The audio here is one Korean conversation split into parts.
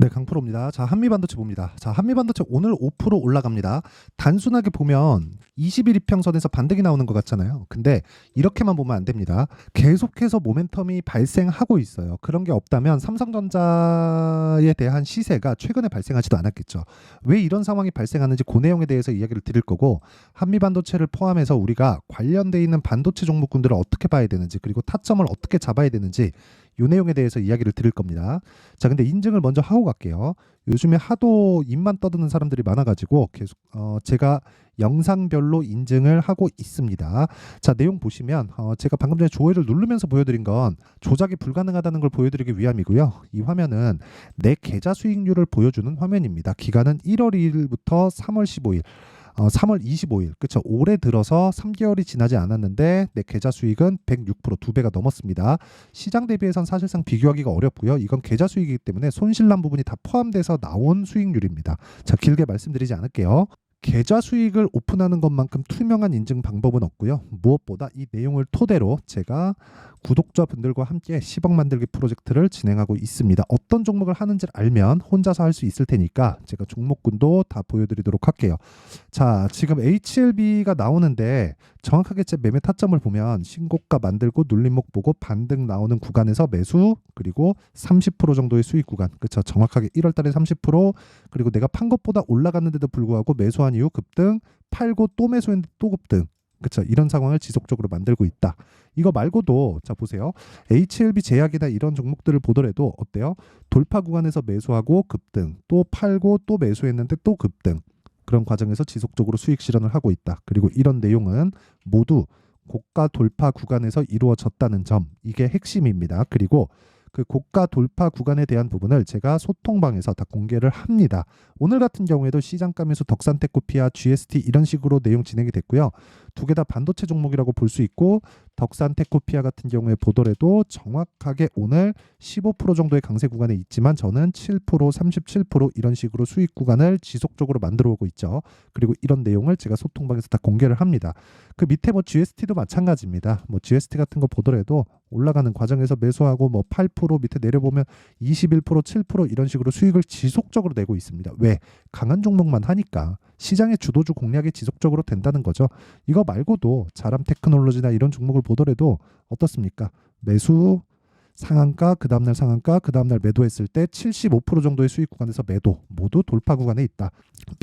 네, 강프로입니다. 자, 한미반도체 봅니다. 자, 한미반도체 오늘 5% 올라갑니다. 단순하게 보면 20일 이평선에서 반등이 나오는 것 같잖아요. 근데 이렇게만 보면 안 됩니다. 계속해서 모멘텀이 발생하고 있어요. 그런 게 없다면 삼성전자에 대한 시세가 최근에 발생하지도 않았겠죠. 왜 이런 상황이 발생하는지 그 내용에 대해서 이야기를 드릴 거고 한미반도체를 포함해서 우리가 관련돼 있는 반도체 종목군들을 어떻게 봐야 되는지 그리고 타점을 어떻게 잡아야 되는지 이 내용에 대해서 이야기를 드릴 겁니다. 자, 근데 인증을 먼저 하고 갈게요. 요즘에 하도 입만 떠드는 사람들이 많아가지고 계속 어, 제가 영상별로 인증을 하고 있습니다. 자, 내용 보시면 어, 제가 방금 전에 조회를 누르면서 보여드린 건 조작이 불가능하다는 걸 보여드리기 위함이고요. 이 화면은 내 계좌 수익률을 보여주는 화면입니다. 기간은 1월 2일부터 3월 15일. 어, 3월 25일, 그쵸? 올해 들어서 3개월이 지나지 않았는데 내 계좌 수익은 106%, 두 배가 넘었습니다. 시장 대비해선 사실상 비교하기가 어렵고요. 이건 계좌 수익이기 때문에 손실난 부분이 다 포함돼서 나온 수익률입니다. 자, 길게 말씀드리지 않을게요. 계좌 수익을 오픈하는 것만큼 투명한 인증 방법은 없고요. 무엇보다 이 내용을 토대로 제가 구독자분들과 함께 10억 만들기 프로젝트를 진행하고 있습니다. 어떤 종목을 하는지를 알면 혼자서 할 수 있을 테니까 제가 종목군도 다 보여드리도록 할게요. 자, 지금 HLB가 나오는데 정확하게 제 매매 타점을 보면 신고가 만들고 눌림목 보고 반등 나오는 구간에서 매수 그리고 30% 정도의 수익 구간 그쵸 정확하게 1월달에 30% 그리고 내가 판 것보다 올라갔는데도 불구하고 매수한 이후 급등 팔고 또 매수했는데 또 급등 그쵸 이런 상황을 지속적으로 만들고 있다 이거 말고도 자 보세요 HLB 제약이나 이런 종목들을 보더라도 어때요 돌파 구간에서 매수하고 급등 또 팔고 또 매수했는데 또 급등 그런 과정에서 지속적으로 수익 실현을 하고 있다. 그리고 이런 내용은 모두 고가 돌파 구간에서 이루어졌다는 점 이게 핵심입니다. 그리고 그 고가 돌파 구간에 대한 부분을 제가 소통방에서 다 공개를 합니다. 오늘 같은 경우에도 매수 덕산테코피아 GST 이런 식으로 내용 진행이 됐고요. 두 개 다 반도체 종목이라고 볼 수 있고 덕산 테코피아 같은 경우에 보더라도 정확하게 오늘 15% 정도의 강세 구간에 있지만 저는 7% 37% 이런 식으로 수익 구간을 지속적으로 만들어 오고 있죠. 그리고 이런 내용을 제가 소통방에서 다 공개를 합니다. 그 밑에 뭐 GST도 마찬가지입니다. 뭐 GST 같은 거 보더라도 올라가는 과정에서 매수하고 뭐 8% 밑에 내려보면 21% 7% 이런 식으로 수익을 지속적으로 내고 있습니다. 왜? 강한 종목만 하니까 시장의 주도주 공략이 지속적으로 된다는 거죠. 이거 말고도 자람 테크놀로지나 이런 종목을 보더라도 어떻습니까? 매수 상한가 그 다음날 상한가 그 다음날 매도했을 때 75% 정도의 수익 구간에서 매도 모두 돌파 구간에 있다.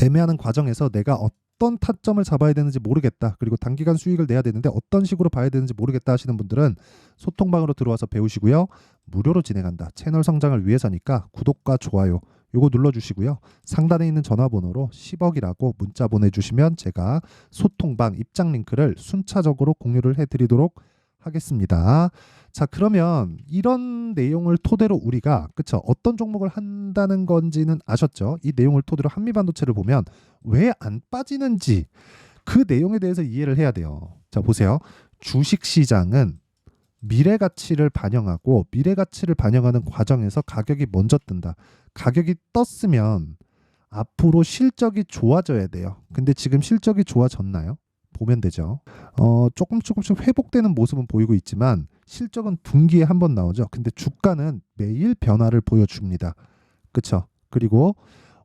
매매하는 과정에서 내가 어떤 타점을 잡아야 되는지 모르겠다. 그리고 단기간 수익을 내야 되는데 어떤 식으로 봐야 되는지 모르겠다 하시는 분들은 소통방으로 들어와서 배우시고요. 무료로 진행한다. 채널 성장을 위해서니까 구독과 좋아요 요거 눌러주시고요. 상단에 있는 전화번호로 10억이라고 문자 보내주시면 제가 소통방 입장 링크를 순차적으로 공유를 해드리도록 하겠습니다. 자 그러면 이런 내용을 토대로 우리가 그쵸 어떤 종목을 한다는 건지는 아셨죠? 이 내용을 토대로 한미반도체를 보면 왜 안 빠지는지 그 내용에 대해서 이해를 해야 돼요. 자 보세요. 주식 시장은 미래 가치를 반영하고 미래 가치를 반영하는 과정에서 가격이 먼저 뜬다. 가격이 떴으면 앞으로 실적이 좋아져야 돼요. 근데 지금 실적이 좋아졌나요? 보면 되죠. 어, 조금 조금씩 회복되는 모습은 보이고 있지만 실적은 분기에 한 번 나오죠. 근데 주가는 매일 변화를 보여줍니다. 그렇죠? 그리고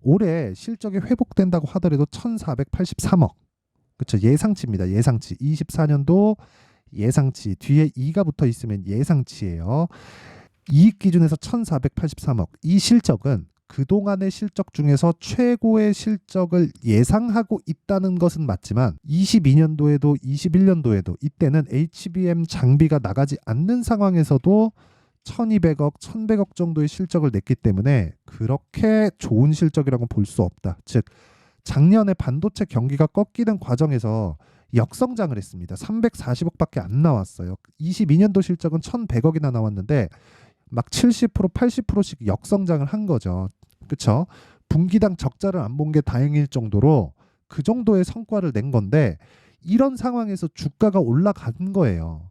올해 실적이 회복된다고 하더라도 1,483억. 그렇죠? 예상치입니다. 예상치. 24년도 예상치 뒤에 2가 붙어 있으면 예상치예요. 이익 기준에서 1,483억. 이 실적은 그동안의 실적 중에서 최고의 실적을 예상하고 있다는 것은 맞지만 22년도에도 21년도에도 이때는 HBM 장비가 나가지 않는 상황에서도 1200억, 1100억 정도의 실적을 냈기 때문에 그렇게 좋은 실적이라고 볼 수 없다. 즉 작년에 반도체 경기가 꺾이는 과정에서 역성장을 했습니다. 340억밖에 안 나왔어요. 22년도 실적은 1,100억이나 나왔는데 막 70% 80%씩 역성장을 한 거죠. 그렇죠? 분기당 적자를 안 본 게 다행일 정도로 그 정도의 성과를 낸 건데 이런 상황에서 주가가 올라간 거예요.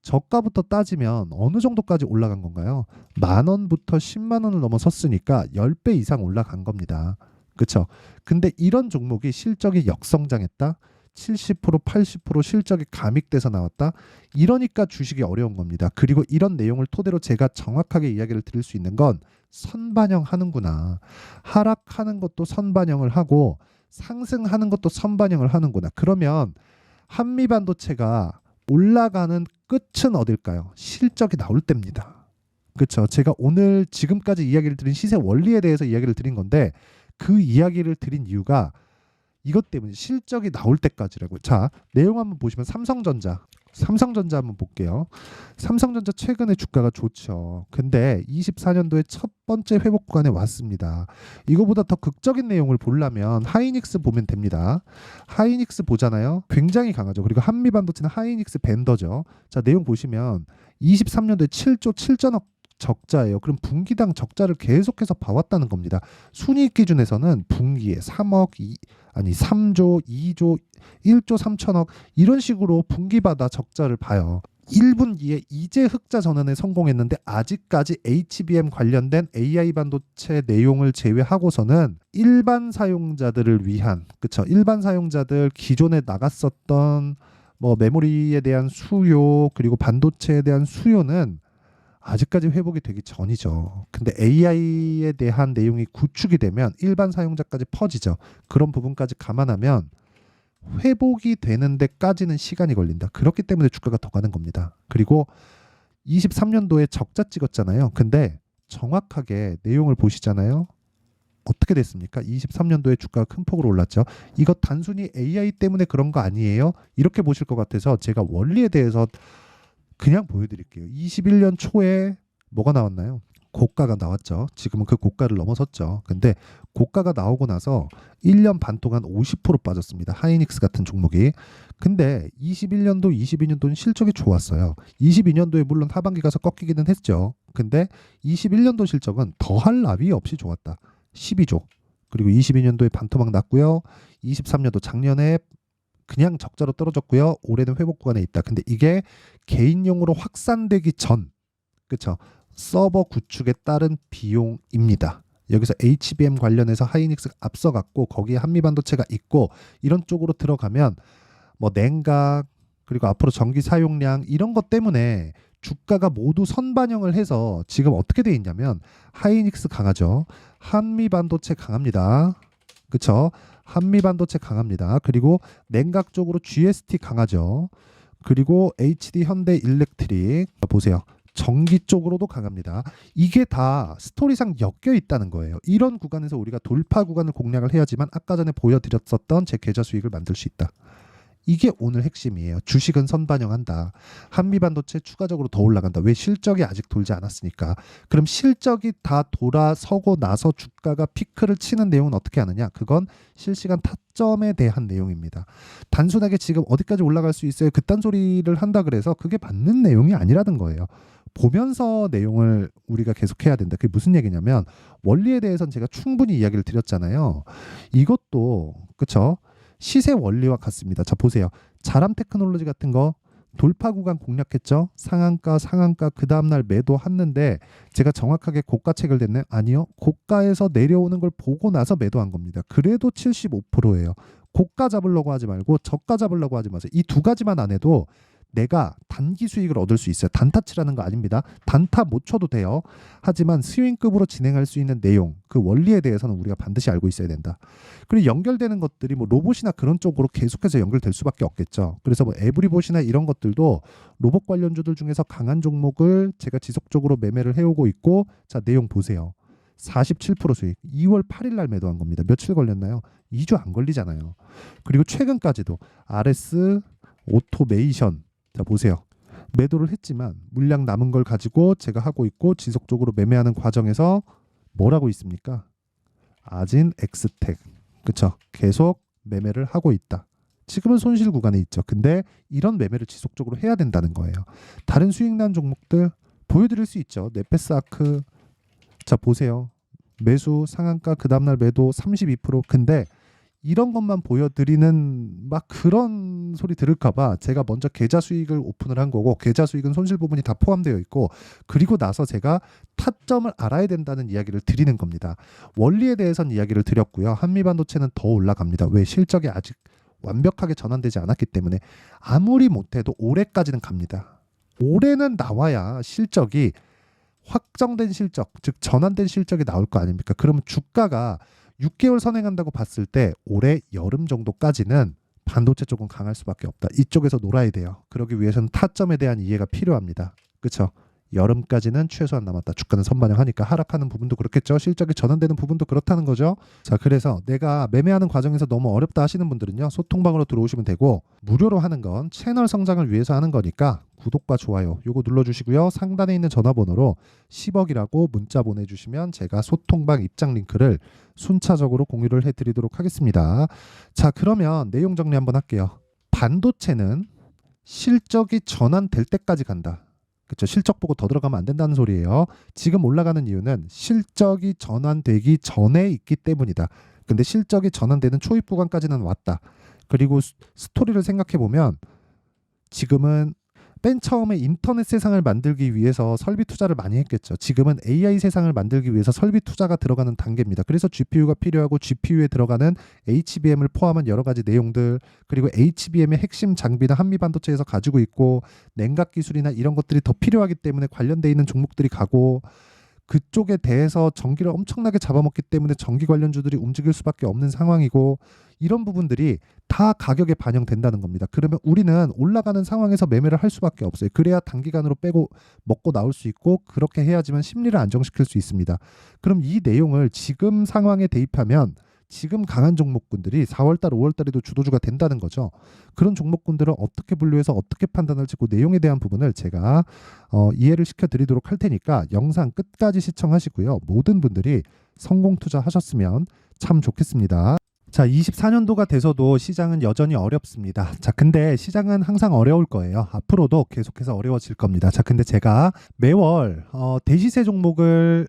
저가부터 따지면 어느 정도까지 올라간 건가요? 만 원부터 10만 원을 넘어섰으니까 10배 이상 올라간 겁니다. 그렇죠? 근데 이런 종목이 실적이 역성장했다. 70% 80% 실적이 감익돼서 나왔다. 이러니까 주식이 어려운 겁니다. 그리고 이런 내용을 토대로 제가 정확하게 이야기를 드릴 수 있는 건 선반영하는구나. 하락하는 것도 선반영을 하고 상승하는 것도 선반영을 하는구나. 그러면 한미 반도체가 올라가는 끝은 어딜까요? 실적이 나올 때입니다. 그렇죠. 제가 오늘 지금까지 이야기를 드린 시세 원리에 대해서 이야기를 드린 건데 그 이야기를 드린 이유가 이것 때문에 실적이 나올 때까지라고. 자, 내용 한번 보시면 삼성전자. 삼성전자 한번 볼게요. 삼성전자 최근에 주가가 좋죠. 근데 24년도에 첫 번째 회복 구간에 왔습니다. 이거보다 더 극적인 내용을 보려면 하이닉스 보면 됩니다. 하이닉스 보잖아요. 굉장히 강하죠. 그리고 한미반도체는 하이닉스 벤더죠. 자, 내용 보시면 23년도에 7조 7천억 적자예요. 그럼 분기당 적자를 계속해서 봐왔다는 겁니다. 순이익 기준에서는 분기에 3억, 2, 아니 3조, 2조, 1조 3천억 이런 식으로 분기마다 적자를 봐요. 1분기에 이제 흑자 전환에 성공했는데 아직까지 HBM 관련된 AI 반도체 내용을 제외하고서는 일반 사용자들을 위한 그쵸 일반 사용자들 기존에 나갔었던 뭐 메모리에 대한 수요 그리고 반도체에 대한 수요는 아직까지 회복이 되기 전이죠. 근데 AI에 대한 내용이 구축이 되면 일반 사용자까지 퍼지죠. 그런 부분까지 감안하면 회복이 되는 데까지는 시간이 걸린다. 그렇기 때문에 주가가 더 가는 겁니다. 그리고 23년도에 적자 찍었잖아요. 근데 정확하게 내용을 보시잖아요. 어떻게 됐습니까? 23년도에 주가가 큰 폭으로 올랐죠. 이거 단순히 AI 때문에 그런 거 아니에요? 이렇게 보실 것 같아서 제가 원리에 대해서 그냥 보여드릴게요. 21년 초에 뭐가 나왔나요? 고가가 나왔죠. 지금은 그 고가를 넘어섰죠. 근데 고가가 나오고 나서 1년 반 동안 50% 빠졌습니다. 하이닉스 같은 종목이. 근데 21년도, 22년도는 실적이 좋았어요. 22년도에 물론 하반기 가서 꺾이기는 했죠. 근데 21년도 실적은 더할 나위 없이 좋았다. 12조. 그리고 22년도에 반토막 났고요. 23년도 작년에 그냥 적자로 떨어졌고요. 올해는 회복 구간에 있다. 근데 이게 개인용으로 확산되기 전, 그쵸? 서버 구축에 따른 비용입니다. 여기서 HBM 관련해서 하이닉스가 앞서갔고 거기에 한미반도체가 있고 이런 쪽으로 들어가면 뭐 냉각 그리고 앞으로 전기 사용량 이런 것 때문에 주가가 모두 선반영을 해서 지금 어떻게 돼 있냐면 하이닉스 강하죠. 한미반도체 강합니다. 그쵸? 한미 반도체 강합니다. 그리고 냉각 쪽으로 GST 강하죠. 그리고 HD 현대 일렉트릭 보세요. 전기 쪽으로도 강합니다. 이게 다 스토리상 엮여 있다는 거예요. 이런 구간에서 우리가 돌파 구간을 공략을 해야지만 아까 전에 보여드렸었던 제 계좌 수익을 만들 수 있다. 이게 오늘 핵심이에요. 주식은 선반영한다. 한미반도체 추가적으로 더 올라간다. 왜 실적이 아직 돌지 않았으니까. 그럼 실적이 다 돌아서고 나서 주가가 피크를 치는 내용은 어떻게 하느냐? 그건 실시간 타점에 대한 내용입니다. 단순하게 지금 어디까지 올라갈 수 있어요? 그딴 소리를 한다 그래서 그게 맞는 내용이 아니라는 거예요. 보면서 내용을 우리가 계속 해야 된다. 그게 무슨 얘기냐면 원리에 대해서는 제가 충분히 이야기를 드렸잖아요. 이것도 그쵸? 시세 원리와 같습니다. 자 보세요. 자람 테크놀로지 같은 거 돌파 구간 공략했죠. 상한가 상한가 그 다음 날 매도 했는데 제가 정확하게 고가 냈나요? 아니요. 고가에서 내려오는 걸 보고 나서 매도한 겁니다. 그래도 75%예요. 고가 잡으려고 하지 말고 저가 잡으려고 하지 마세요. 이 두 가지만 안 해도 내가 단기 수익을 얻을 수 있어요. 단타 치라는 거 아닙니다. 단타 못 쳐도 돼요. 하지만 스윙급으로 진행할 수 있는 내용, 그 원리에 대해서는 우리가 반드시 알고 있어야 된다. 그리고 연결되는 것들이 뭐 로봇이나 그런 쪽으로 계속해서 연결될 수밖에 없겠죠. 그래서 뭐 에브리봇이나 이런 것들도 로봇 관련주들 중에서 강한 종목을 제가 지속적으로 매매를 해오고 있고 자 내용 보세요. 47% 수익. 2월 8일 날 매도한 겁니다. 며칠 걸렸나요? 2주 안 걸리잖아요. 그리고 최근까지도 RS 오토메이션 자 보세요. 매도를 했지만 물량 남은 걸 가지고 제가 하고 있고 지속적으로 매매하는 과정에서 뭐라고 있습니까? 아진 엑스텍 그쵸? 계속 매매를 하고 있다. 지금은 손실 구간에 있죠. 근데 이런 매매를 지속적으로 해야 된다는 거예요. 다른 수익 난 종목들 보여드릴 수 있죠. 네페스 아크 자 보세요. 매수 상한가 그 다음날 매도 32% 근데 이런 것만 보여드리는 막 그런 소리 들을까봐 제가 먼저 계좌 수익을 오픈을 한 거고 계좌 수익은 손실 부분이 다 포함되어 있고 그리고 나서 제가 타점을 알아야 된다는 이야기를 드리는 겁니다. 원리에 대해서는 이야기를 드렸고요. 한미반도체는 더 올라갑니다. 왜 실적이 아직 완벽하게 전환되지 않았기 때문에 아무리 못해도 올해까지는 갑니다. 올해는 나와야 실적이 확정된 실적, 즉 전환된 실적이 나올 거 아닙니까? 그러면 주가가 6개월 선행한다고 봤을 때 올해 여름 정도까지는 반도체 쪽은 강할 수밖에 없다. 이쪽에서 놀아야 돼요. 그러기 위해서는 타점에 대한 이해가 필요합니다. 그렇죠? 여름까지는 최소한 남았다. 주가는 선반영하니까 하락하는 부분도 그렇겠죠. 실적이 전환되는 부분도 그렇다는 거죠. 자, 그래서 내가 매매하는 과정에서 너무 어렵다 하시는 분들은요. 소통방으로 들어오시면 되고 무료로 하는 건 채널 성장을 위해서 하는 거니까 구독과 좋아요 요거 눌러주시고요. 상단에 있는 전화번호로 10억이라고 문자 보내주시면 제가 소통방 입장 링크를 순차적으로 공유를 해드리도록 하겠습니다. 자, 그러면 내용 정리 한번 할게요. 반도체는 실적이 전환될 때까지 간다. 그렇죠. 실적 보고 더 들어가면 안 된다는 소리예요. 지금 올라가는 이유는 실적이 전환되기 전에 있기 때문이다. 근데 실적이 전환되는 초입 구간까지는 왔다. 그리고 스- 스토리를 생각해 보면 지금은 맨 처음에 인터넷 세상을 만들기 위해서 설비 투자를 많이 했겠죠. 지금은 AI 세상을 만들기 위해서 설비 투자가 들어가는 단계입니다. 그래서 GPU가 필요하고 GPU에 들어가는 HBM을 포함한 여러 가지 내용들 그리고 HBM의 핵심 장비는 한미 반도체에서 가지고 있고 냉각 기술이나 이런 것들이 더 필요하기 때문에 관련돼 있는 종목들이 가고 그쪽에 대해서 전기를 엄청나게 잡아먹기 때문에 전기 관련주들이 움직일 수밖에 없는 상황이고 이런 부분들이 다 가격에 반영된다는 겁니다. 그러면 우리는 올라가는 상황에서 매매를 할 수밖에 없어요. 그래야 단기간으로 빼고 먹고 나올 수 있고 그렇게 해야지만 심리를 안정시킬 수 있습니다. 그럼 이 내용을 지금 상황에 대입하면 지금 강한 종목군들이 4월달, 5월달에도 주도주가 된다는 거죠. 그런 종목군들을 어떻게 분류해서 어떻게 판단할지 그 내용에 대한 부분을 제가 어, 이해를 시켜드리도록 할 테니까 영상 끝까지 시청하시고요. 모든 분들이 성공 투자하셨으면 참 좋겠습니다. 자, 24년도가 돼서도 시장은 여전히 어렵습니다. 자, 근데 시장은 항상 어려울 거예요. 앞으로도 계속해서 어려워질 겁니다. 자, 근데 제가 매월 어, 대시세 종목을